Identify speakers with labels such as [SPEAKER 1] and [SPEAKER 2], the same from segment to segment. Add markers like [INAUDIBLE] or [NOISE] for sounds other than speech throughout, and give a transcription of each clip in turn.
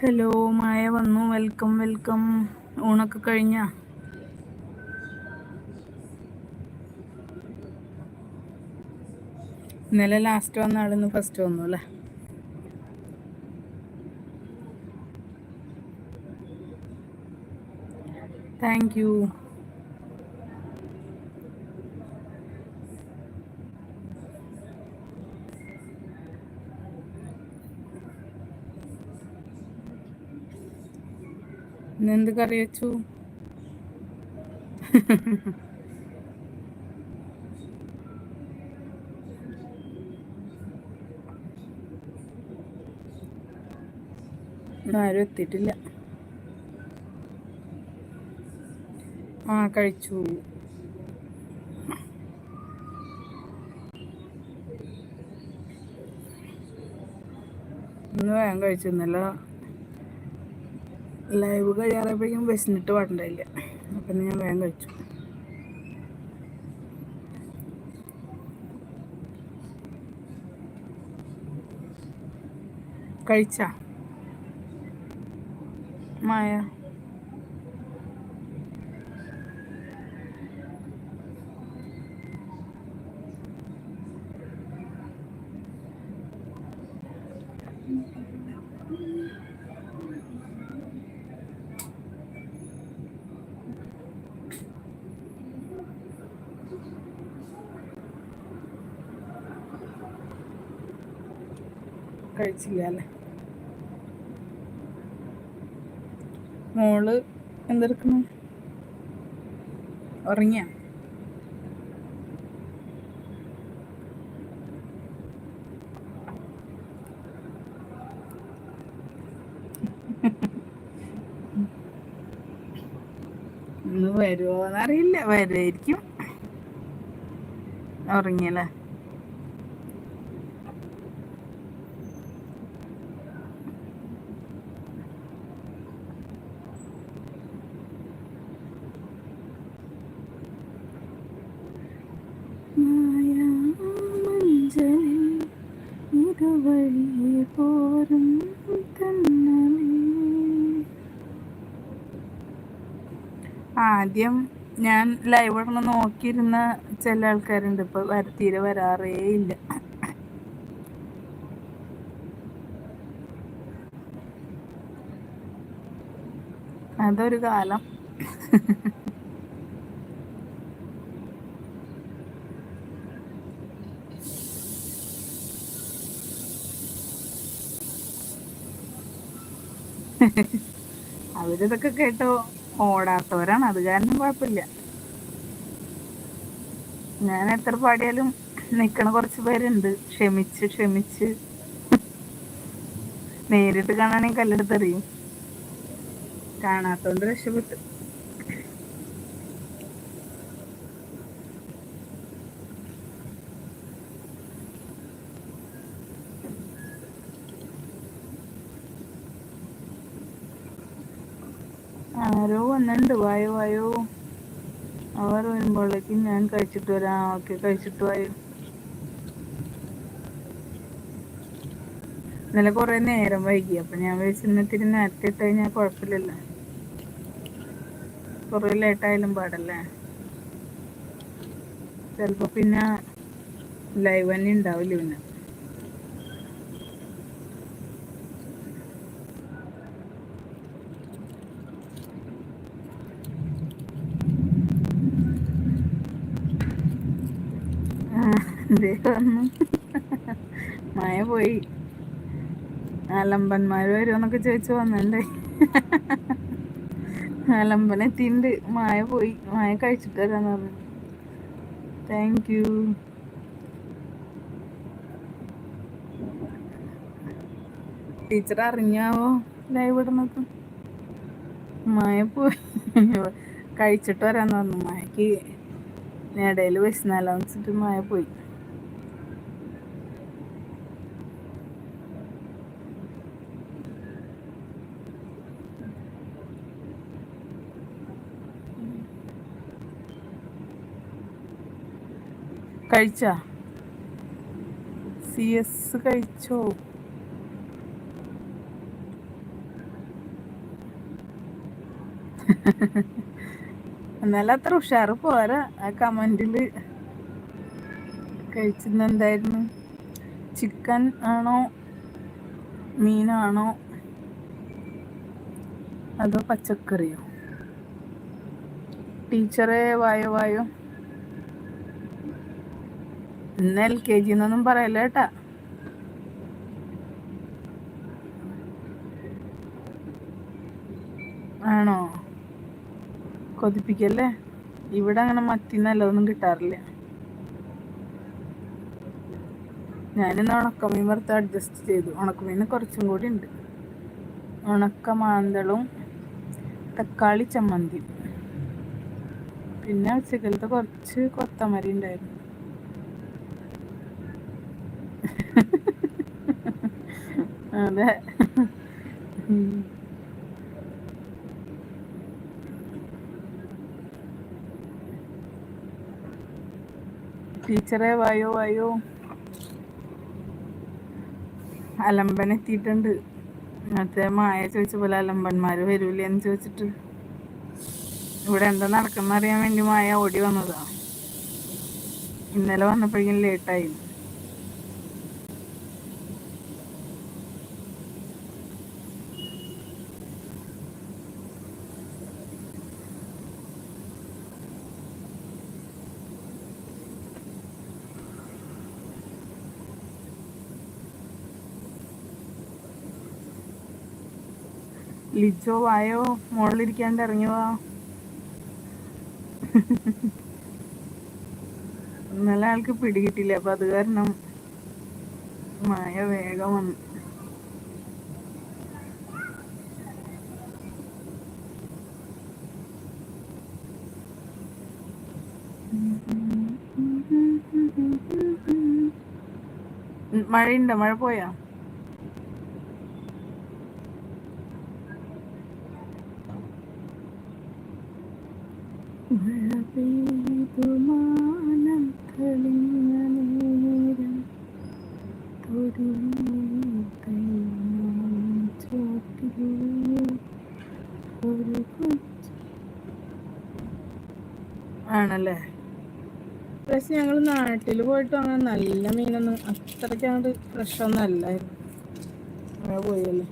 [SPEAKER 1] Hello Maya വന്നു. Welcome welcome. ഊണൊക്കെ കഴിഞ്ഞ? ഇന്നലെ ലാസ്റ്റ് വന്ന ആളിന്ന് ഫസ്റ്റ് വന്നു അല്ലേ? താങ്ക് യു ഇന്നെന്ത് കറി വെച്ചു? ആരും എത്തിയിട്ടില്ല. ആ കഴിച്ചു. ഇന്ന് വേഗം കഴിച്ചു ഇന്നലെ ലൈവ് കഴിയാറപ്പോഴേക്കും വിശന്നിട്ട് പാടണ്ടായില്ല. അപ്പം ഞാൻ വേഗം കഴിച്ചു. കഴിച്ചാ? മായ? കഴിച്ചില്ല മോൾ എന്തെടുക്കുന്നു? ഉറങ്ങിയ? വരുമോന്നറിയില്ല വരുമായിരിക്കും ഉറങ്ങിയല്ലേ? ഇതുവഴിയെ പോരും ആദ്യം ഞാൻ ലൈവ് ഇടണം നോക്കിയിരുന്ന ചില ആൾക്കാരുണ്ട്. ഇപ്പൊ തീരെ വരാറേ ഇല്ല. അതൊരു കാലം. [LAUGHS] അവരിതൊക്കെ കേട്ടോ. ഓടാത്തവരാണ്. അത് കാരണം കുഴപ്പമില്ല. ഞാൻ എത്ര പാടിയാലും നിക്കണ കുറച്ച് പേരുണ്ട്. ക്ഷമിച്ച് ക്ഷമിച്ച്. നേരിട്ട് കാണാണെങ്കിൽ കല്ലെടുത്തെറിയും. കാണാത്തോണ്ട് രക്ഷപ്പെട്ടു ആരോ വന്നിട്ടുണ്ട് വായോ വായോ. അവർ വരുമ്പോഴേക്കും ഞാൻ കഴിച്ചിട്ട് വരാം. ഓക്കെ കഴിച്ചിട്ട് വായോ. ഇന്നലെ കുറെ നേരം വൈകി. അപ്പൊ ഞാൻ വിളിച്ചിരുന്നിത്തിരി നേരത്തെ ഇട്ട് കഴിഞ്ഞാൽ കുഴപ്പമില്ലല്ലോ. കുറെ ലേറ്റായാലും പാടല്ലേ? ചിലപ്പോ പിന്നെ ലൈവ് തന്നെ ഉണ്ടാവില്ല പിന്നെ വന്നു മായ പോയി. ആലമ്പന്മാർ വരുമെന്നൊക്കെ ചോദിച്ചു വന്നല്ലേ ആലമ്പൻ തിണ്ട് മായ പോയി. മായ കഴിച്ചിട്ട് വരാന്ന് പറഞ്ഞു. താങ്ക് യു ടീച്ചർ അറിഞ്ഞാവോ ലൈവ് ഇടുന്നത് മായ പോയി. കഴിച്ചിട്ട് വരാന്ന് പറഞ്ഞു. മായക്ക് ഇടയിൽ വിശന്നാലോന്ന് വെച്ചിട്ട് മായ പോയി. കഴിച്ച? സി എസ് കഴിച്ചോ? എന്നാലും അത്ര ഉഷാറ് പോരാ. ആ കമന്റിൽ കഴിച്ചിരുന്ന എന്തായിരുന്നു ചിക്കൻ ആണോ? മീനാണോ? അതോ പച്ചക്കറിയോ? ടീച്ചറെ വായോ വായോ? ഇന്ന് എൽ കെ ജി എന്നൊന്നും പറയല്ല കേട്ടാ. ആണോ? കൊതിപ്പിക്കല്ലേ? ഇവിടെ അങ്ങനെ മത്തി നല്ലതൊന്നും കിട്ടാറില്ല. ഞാനിന്ന് ഉണക്കമീൻ വറുത്ത് അഡ്ജസ്റ്റ് ചെയ്തു. ഉണക്കമീന് കുറച്ചും കൂടി ഉണ്ട്. ഉണക്ക മാന്തളും തക്കാളി ചമ്മന്തി പിന്നെ ഉച്ചക്കലത്തെ കുറച്ച് കൊത്തമരി ഉണ്ടായിരുന്നു. അതെ. ടീച്ചറെ വായോ വായോ. അലമ്പൻ എത്തിയിട്ടുണ്ട് മറ്റേ മായ ചോദിച്ച പോലെ അലമ്പന്മാര് വരൂലേ എന്ന് ചോദിച്ചിട്ട്. ഇവിടെ എന്താ നടക്കുന്ന അറിയാൻ വേണ്ടി മായ ഓടി വന്നതാ. ഇന്നലെ വന്നപ്പോഴേക്കും ലേറ്റായി ലിജോ വായോ? മുകളിലിരിക്കാണ്ട് ഇറങ്ങി ഇന്നലെ ആൾക്ക് പിടികിട്ടില്ല അപ്പൊ അത് കാരണം മായ വേഗം വന്നു. മഴയുണ്ടോ? മഴ പോയാ? ആണല്ലേ? പക്ഷെ ഞങ്ങൾ നാട്ടിൽ പോയിട്ട് അങ്ങനെ നല്ല മീനൊന്നും അത്രയ്ക്ക് അങ്ങോട്ട് ഫ്രഷ് ഒന്നും അല്ലായിരുന്നു. അങ്ങനെ പോയല്ലേ.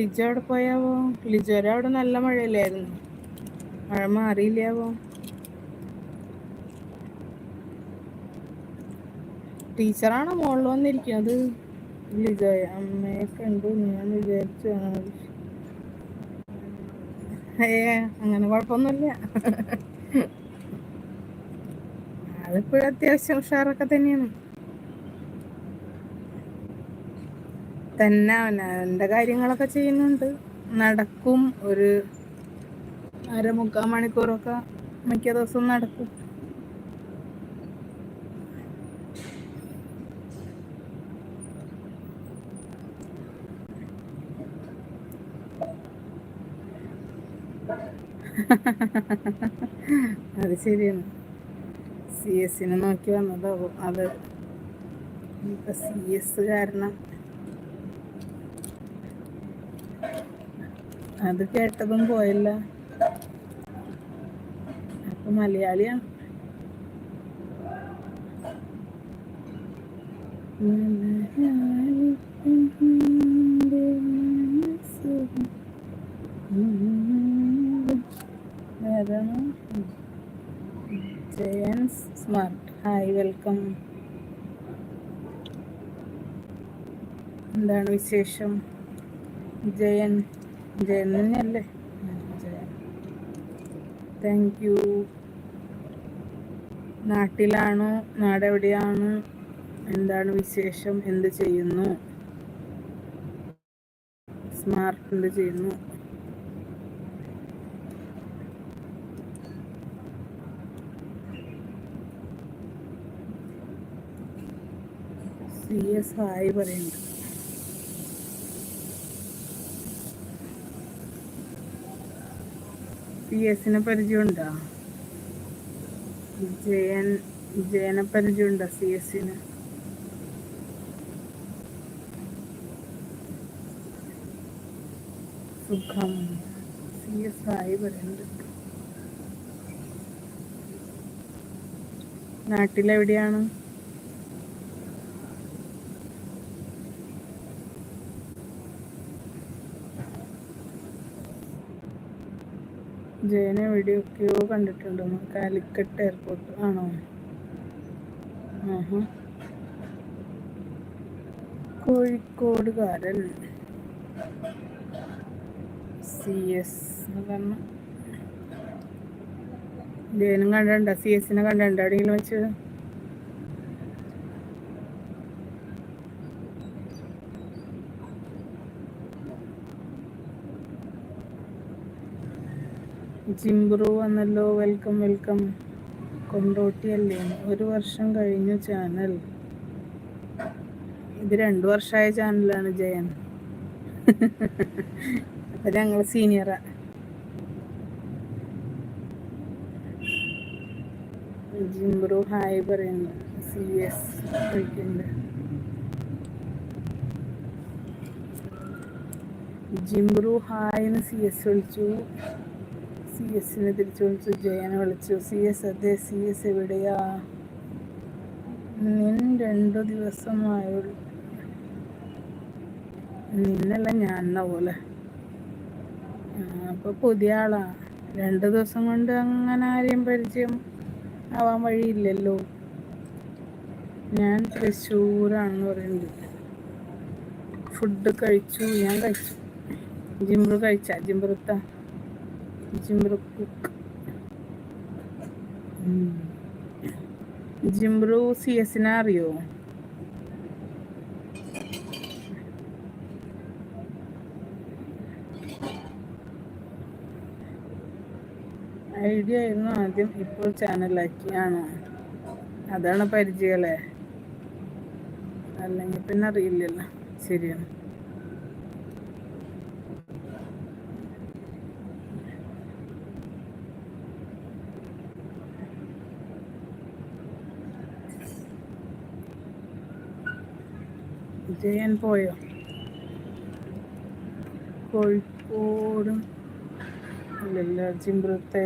[SPEAKER 1] ലിജോ അവിടെ പോയാവോ? ലിജോര അവിടെ നല്ല മഴയില്ലായിരുന്നു. മഴ മാറിയില്ലാവോ? ടീച്ചറാണോ മുകളിൽ വന്നിരിക്കുന്നത്? ലിജോയ അമ്മയെ കണ്ടു ഞാൻ വിചാരിച്ചു. ഏ അങ്ങനെ കുഴപ്പമൊന്നുമില്ല. അതിപ്പോഴും അത്യാവശ്യം ഉഷാറൊക്കെ തന്നെയാണ്. തന്നെ അവന്റെ കാര്യങ്ങളൊക്കെ ചെയ്യുന്നുണ്ട്. നടക്കും. ഒരു അരമുക്കാൽ മണിക്കൂറൊക്കെ മിക്ക ദിവസവും നടക്കും. [LAUGHS] അത് ശരിയാണ്. സി എസിനെ നോക്കി വന്നതാവും. അത് സി എസ് കാരണം അത് കേട്ടതും പോയല്ല. അപ്പൊ മലയാളിയാ. Jayan's smart hi welcome. എന്താണ് വിശേഷം? ജയൻ ജയൻ തന്നെയല്ലേ താങ്ക് യു നാട്ടിലാണോ? നാടെവിടെയാണ്? എന്താണ് വിശേഷം? എന്ത് ചെയ്യുന്നു? സ്മാർട്ട് എന്ത് ചെയ്യുന്നു? സി എസ് ഹായ് പറയുന്നുണ്ട് സി എസിനെ പരിചയമുണ്ടോ? ജയൻ ജയനെ പരിചയമുണ്ടോ സി എസിന് സുഖം. സി എസ് ആയി പറയുന്നുണ്ട് നാട്ടിലെവിടെയാണ്? ജയനെ എവിടെയൊക്കെയോ കണ്ടിട്ടുണ്ട്? കാലിക്കട്ട് എയർപോർട്ട് ആണോ? കോഴിക്കോട് കോഴിക്കോടുകാരൻ. സി എസ് എന്ന് ജയനും കണ്ടിട്ടുണ്ടോ? സി എസിനെ കണ്ടിട്ടുണ്ടോ? എവിടെയെങ്കിലും വെച്ച്? ജിംബ്രു വന്നല്ലോ വെൽക്കം വെൽക്കം. കൊണ്ടോട്ടിയല്ലേ? ഒരു വർഷം കഴിഞ്ഞു ചാനൽ. ഇത് രണ്ടു വർഷമായ ചാനലാണ് ജയൻ. അപ്പൊ ഞങ്ങൾ സീനിയറാ. ജിംബ്രു ഹായ് പറയുന്നു. സി എസ് ജിംബ്രു ഹായ് എന്ന് സി എസ് വിളിച്ചു. സി എസിനെ തിരിച്ചു വിളിച്ചു ജയനെ വിളിച്ചു. സി എസ് അതെ സി എസ് എവിടെയാ? നിൻ രണ്ടു ദിവസമായുള്ളൂ. നിന്നല്ല ഞാൻ എന്ന പോലെ? അപ്പൊ പുതിയ ആളാ. രണ്ടു ദിവസം കൊണ്ട് അങ്ങനെ ആരെയും പരിചയം ആവാൻ വഴിയില്ലല്ലോ. ഞാൻ തൃശ്ശൂരാണെന്ന് പറയുന്നത് ഫുഡ് കഴിച്ചു ഞാൻ കഴിച്ചു. ജിംബ്രു കഴിച്ച? ജിംബ്രുത്ത ജിംബ്രു സി എസിനെ അറിയോ? ഐഡിയ ആയിരുന്നു ആദ്യം ഇപ്പോൾ ചാനലാക്കി ആണോ അതാണ് പരിചയമല്ലേ അല്ലെങ്കിൽ പിന്നെ അറിയില്ലല്ലോ. ശരിയാണ്. ജയൻ പോയോ? കോഴിക്കോടും ഇല്ലല്ല ജിമൃത്തെ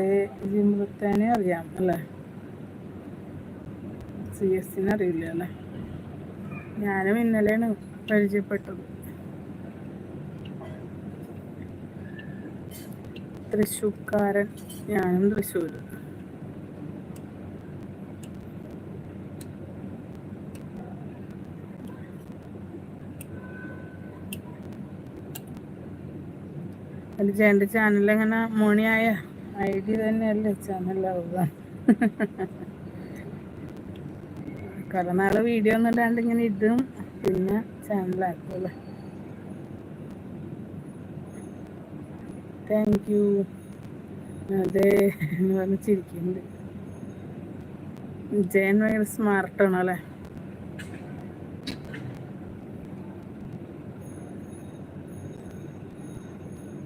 [SPEAKER 1] ജിമൃത്തേനെ അറിയാം അല്ലേ? സി എസിനെ അറിയില്ല അല്ലേ? ഞാനും ഇന്നലെയാണ് പരിചയപ്പെട്ടത്. തൃശ്ശൂക്കാരൻ ഞാനും തൃശ്ശൂർ അത് എന്റെ ചാനൽ എങ്ങനെ മോണിയായ? ഐ ഡി തന്നെയല്ലേ ചാനലാവുക കുറെ നാളെ വീഡിയോ ഒന്നും ഇല്ലാണ്ട് ഇങ്ങനെ ഇടും. പിന്നെ ചാനലാക്കുമല്ലേ താങ്ക് യു അതെ എന്ന് പറഞ്ഞ് ചിരിക്കുന്നുണ്ട്. ജയൻ ഭയങ്കര സ്മാർട്ടാണ് അല്ലേ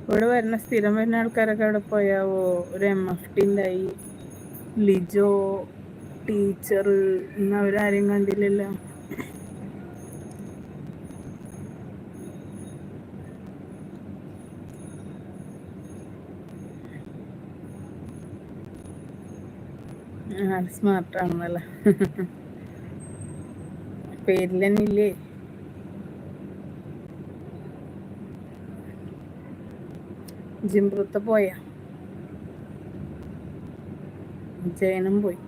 [SPEAKER 1] ഇവിടെ വരുന്ന സ്ഥിരം വരുന്ന ആൾക്കാരൊക്കെ അവിടെ പോയാവോ? ഒരു എം എഫ് ടി ഉണ്ടായി ലിജോ ടീച്ചർ ഇന്ന് അവരാരെയും കണ്ടില്ലല്ലോ. സ്മാർട്ടാണെന്നല്ല ഇല്ലേ? ജിംബ്രത്ത് പോയ. ജയനും പോയി.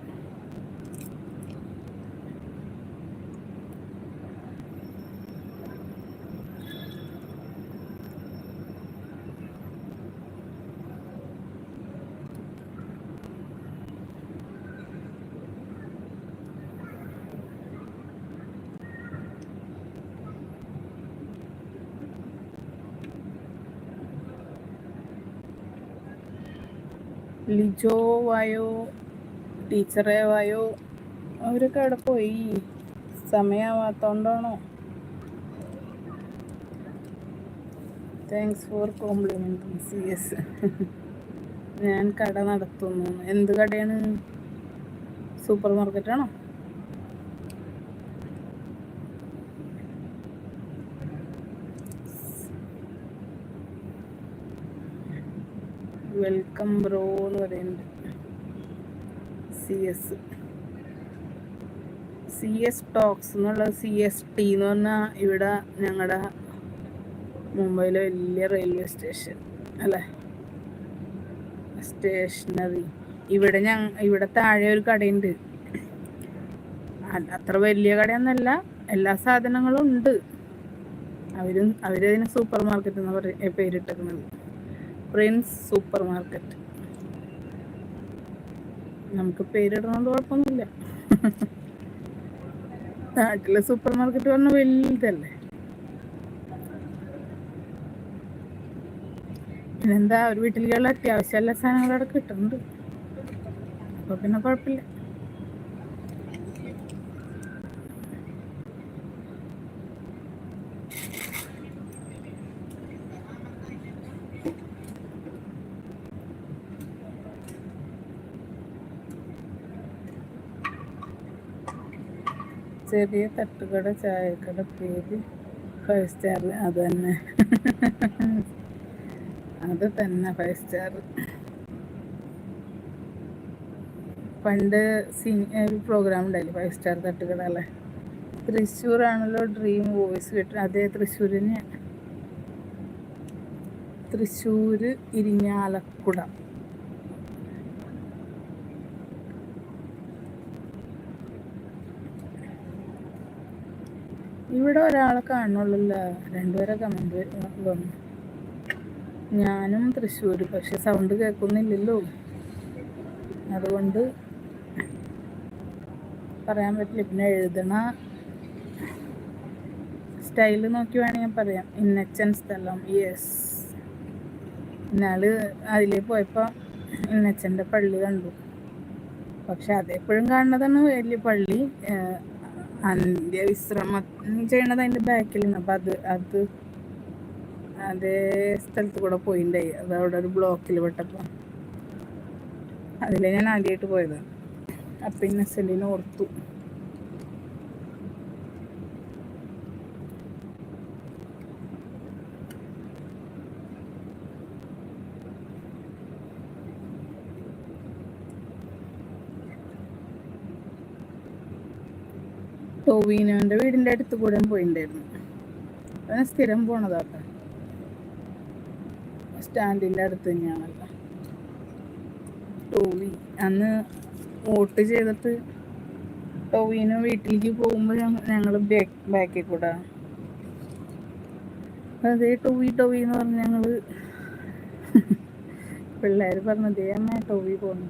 [SPEAKER 1] ലിജോ വായോ ടീച്ചറെ വായോ അവരൊക്കെ അവിടെ പോയി. സമയമാവാത്തോണ്ടാണോ. Thanks for complimenting C S ഞാൻ കട നടത്തുന്നു. എന്ത് കടയാണ്? സൂപ്പർ മാർക്കറ്റാണോ വെൽക്കം ബ്രോ എന്ന് പറയുന്നുണ്ട്. C S C S talks എന്നുള്ള സി എസ് ടി എന്ന് പറഞ്ഞാൽ ഇവിടെ ഞങ്ങളുടെ മുംബൈയിലെ വലിയ റെയിൽവേ സ്റ്റേഷൻ അല്ലേ? സ്റ്റേഷനറി ഇവിടെ ഞങ്ങ ഇവിടെ താഴെ ഒരു കടയുണ്ട്. അത്ര വലിയ കടയൊന്നല്ല എല്ലാ സാധനങ്ങളും ഉണ്ട്. അവരും അവരതിന് സൂപ്പർ മാർക്കറ്റ് എന്ന് പറയും പേരിട്ടിരിക്കുന്നത് പ്രിൻസ് സൂപ്പർ മാർക്കറ്റ് നമുക്ക് പേരിടുന്നത് കുഴപ്പമൊന്നുമില്ല. നാട്ടിലെ സൂപ്പർ മാർക്കറ്റ് പറഞ്ഞാൽ വലുതല്ലേ? പിന്നെന്താ ഒരു വീട്ടിലേക്കുള്ള അത്യാവശ്യമുള്ള സാധനങ്ങൾ അവിടെ കിട്ടുന്നുണ്ട്. അപ്പൊ പിന്നെ കുഴപ്പമില്ല. ചെറിയ തട്ടുകട ചായക്കട പേര് ഫൈവ് സ്റ്റാർ അത് തന്നെ. അത് തന്നെ ഫൈവ് സ്റ്റാർ പണ്ട് ഒരു പ്രോഗ്രാം ഉണ്ടായില്ലേ ഫൈവ് സ്റ്റാർ തട്ടുകട അല്ലേ? തൃശ്ശൂരാണല്ലോ ഡ്രീം വോയിസ് കിട്ടുന്നത് അതേ തൃശ്ശൂരിനെ. തൃശ്ശൂർ ഇരിഞ്ഞാലക്കുട ഇവിടെ ഒരാളെ കാണുള്ളല്ലോ. രണ്ടുപേരെ കമന്റ് വന്നു ഞാനും തൃശ്ശൂർ പക്ഷെ സൗണ്ട് കേൾക്കുന്നില്ലല്ലോ. അതുകൊണ്ട് പറയാൻ പറ്റില്ല. പിന്നെ എഴുതണ സ്റ്റൈൽ നോക്കി വേണമെങ്കിൽ പറയാം. ഇന്നച്ചൻ സ്ഥലം യെസ് എന്നാൽ അതിലേ പോയപ്പോൾ ഇന്നച്ചന്റെ പള്ളി കണ്ടു. പക്ഷെ അതെപ്പോഴും കാണുന്നതാണ് വലിയ പള്ളി. അന്ത്യവിശ്രമം ചെയ്യണത് അതിന്റെ ബാക്കിലാണ്. അപ്പം അത് അത് അതേ സ്ഥലത്ത് കൂടെ പോയിണ്ടായി. അത് അവിടെ ഒരു ബ്ലോക്കിൽ പെട്ടപ്പോൾ അതിലെ ഞാൻ ആദ്യമായിട്ട് പോയത്. അപ്പം ഇന്നസെന്റിനെ ഓർത്തു. ടോവീനോന്റെ വീടിന്റെ അടുത്ത് കൂടെ പോയിണ്ടായിരുന്നു. സ്ഥിരം പോണതാട്ട സ്റ്റാൻഡിന്റെ അടുത്ത് തന്നെയാണല്ലോ. ടോവി അന്ന് വോട്ട് ചെയ്തിട്ട് ടോവിന് വീട്ടിലേക്ക് പോകുമ്പോൾ ഞങ്ങൾ ബാക്ക് കൂടാ. അതേ ടോവി ടോവി എന്ന് പറഞ്ഞ് ഞങ്ങൾ പിള്ളേർ പറഞ്ഞതേ അമ്മ ടോവി പോന്നു.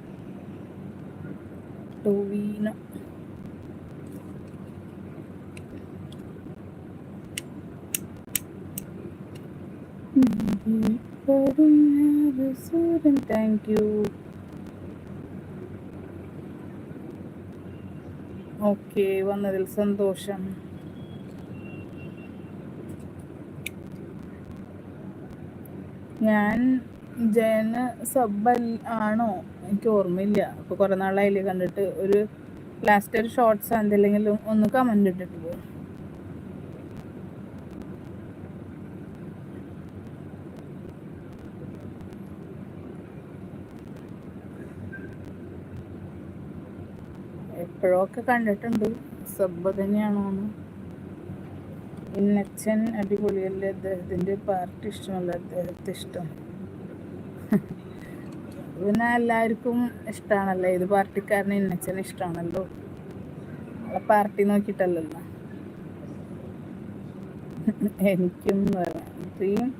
[SPEAKER 1] ടോവീനോ താങ്ക് യു ഓക്കെ വന്നതിൽ സന്തോഷം. ഞാൻ ജയന സബ് ആണോ? എനിക്ക് ഓർമ്മയില്ല. അപ്പോൾ കുറേ നാളായില്ലേ കണ്ടിട്ട്. ഒരു ലാസ്റ്റ് ഒരു ഷോർട്സ് എന്തെങ്കിലും ഒന്ന് കമന്റ് ഇട്ടിട്ട് പോകും എപ്പോഴൊക്കെ കണ്ടിട്ടുണ്ട്. സബ്ബ് തന്നെയാണോ ഇന്നച്ചൻ അടിപൊളിയല്ലേ? അദ്ദേഹത്തിന്റെ പാർട്ടി ഇഷ്ടമല്ല. അദ്ദേഹത്തെ ഇഷ്ടം. പിന്നെ എല്ലാവർക്കും ഇഷ്ടമാണല്ലോ ഏത് പാർട്ടിക്കാരനും ഇന്നച്ചൻ ഇഷ്ടമാണല്ലോ പാർട്ടി നോക്കിയിട്ടല്ലല്ലോ. എനിക്കും പറയാം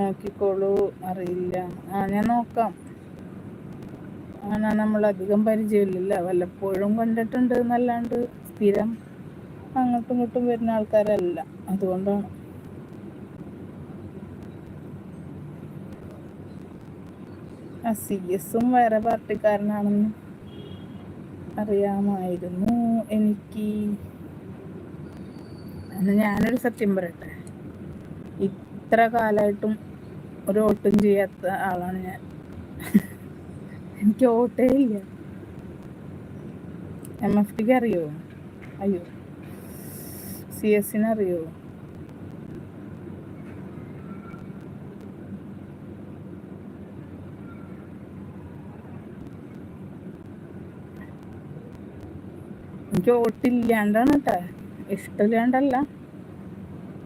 [SPEAKER 1] നോക്കിക്കോളൂ അറിയില്ല. ആ ഞാൻ നോക്കാം. അങ്ങനെ നമ്മൾ അധികം പരിചയമില്ല വല്ലപ്പോഴും കണ്ടിട്ടുണ്ട് എന്നല്ലാണ്ട് സ്ഥിരം അങ്ങോട്ടും ഇങ്ങോട്ടും വരുന്ന ആൾക്കാരല്ല. അതുകൊണ്ടാണ്. സി എസും വേറെ പാർട്ടിക്കാരനാണെന്ന് അറിയാമായിരുന്നു എനിക്ക്. എന്നാൽ ഞാനൊരു സത്യം പറയട്ടെ. ഇത്ര കാലമായിട്ടും ഒരു വോട്ടും ചെയ്യാത്ത ആളാണ് ഞാൻ. എനിക്ക് ഓട്ടേ ഇല്ല എം എഫ് ടിക്ക് അറിയോ? അയ്യോ. സി എസിന് അറിയോ? എനിക്ക് ഓട്ടില്ലാണ്ടാണ് കേട്ടോ ഇഷ്ടമില്ലാണ്ടല്ല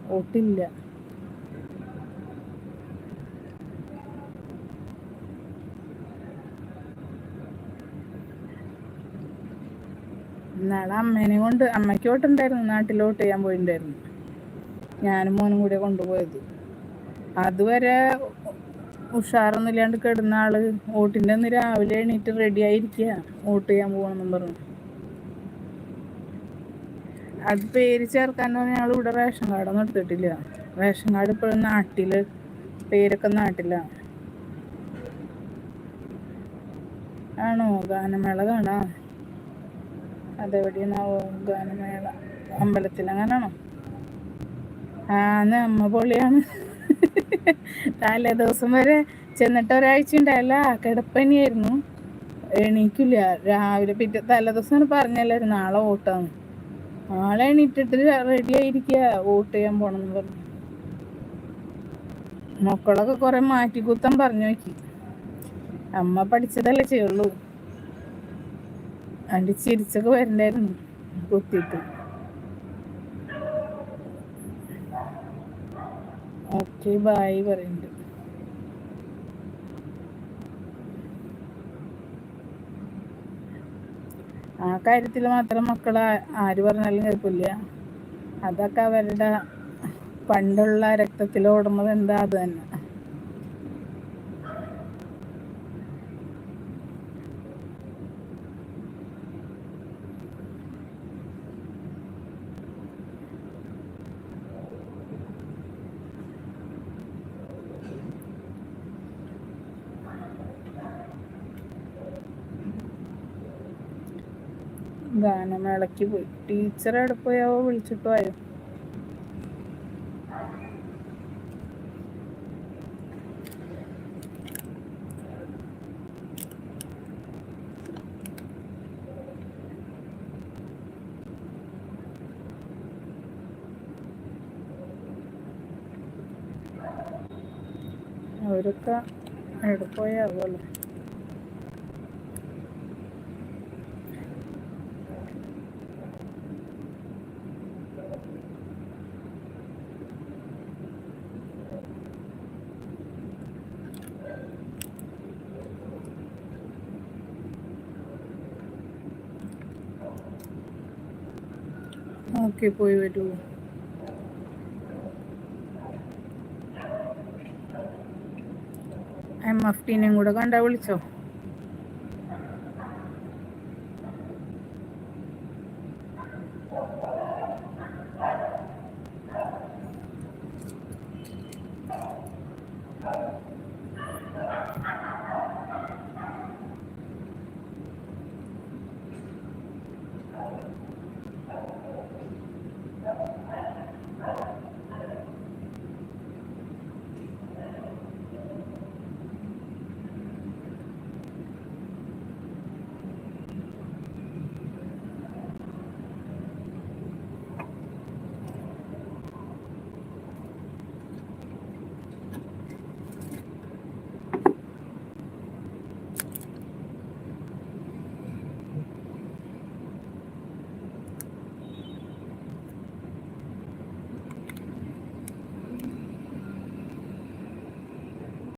[SPEAKER 1] വോട്ടില്ല നാളെ അമ്മേനെ കൊണ്ട് അമ്മയ്ക്ക് നാട്ടിലോട്ട് ചെയ്യാൻ പോയിട്ടുണ്ടായിരുന്നു ഞാനും മോനും കൂടെ കൊണ്ടുപോയത്. അതുവരെ ഉഷാറൊന്നുമില്ലാണ്ട് കിടന്ന ആൾ വോട്ടിന്റെ അന്ന് രാവിലെ എണീറ്റ് റെഡി ആയിരിക്കുക വോട്ട് ചെയ്യാൻ പോകണമെന്നും പറഞ്ഞു. അത് പേര് ചേർക്കാൻ ഞങ്ങൾ ഇവിടെ റേഷൻ കാർഡൊന്നും എടുത്തിട്ടില്ല. റേഷൻ കാർഡ് ഇപ്പോഴും നാട്ടിൽ പേരൊക്കെ നാട്ടിലാണ് ആണോ? ഗാനമേള കാണാം? അതെവിടെയാണാവോ ഗാനമേള അമ്പലത്തിൽ. അങ്ങനാണോ? ആ അമ്മ പൊളിയാണ്. തലേ ദിവസം വരെ ചെന്നിട്ട് ഒരാഴ്ച ഉണ്ടായല്ല കിടപ്പനിയായിരുന്നു. എണീക്കില്ല. രാവിലെ പിറ്റ തലേ പറഞ്ഞല്ലായിരുന്നു നാളെ ഓട്ടാന്ന് നാളെ എണീറ്റിട്ട് റെഡി ആയിരിക്കുക വോട്ട് ചെയ്യാൻ പോണെന്ന് പറഞ്ഞു. മക്കളൊക്കെ കുറെ മാറ്റിക്കുത്തം പറഞ്ഞു നോക്കി. അമ്മ പഠിച്ചതല്ലേ ചെയ്യുള്ളൂ. അണ്ടി ചിരിച്ചൊക്കെ വരണ്ടായിരുന്നു. കുത്തിയിട്ട്. ഓക്കെ ബായ് പറയുന്നുണ്ട് ആ കാര്യത്തിൽ മാത്രം മക്കൾ ആര് പറഞ്ഞാലും കേൾക്കില്ല. അതൊക്കെ അവരുടെ പണ്ടുള്ള രക്തത്തിൽ ഓടുന്നത് എന്താ അത് തന്നെ. ഗാനമേളയ്ക്ക് പോയി. ടീച്ചർ എവിടെ അവ വിളിച്ചിട്ട് വരും. അവരൊക്കെ എവിടെ പോയാവല്ലോ ഓക്കെ പോയി വരൂ എം എഫ് ടീനെയും കൂടെ കണ്ടാ വിളിച്ചോ?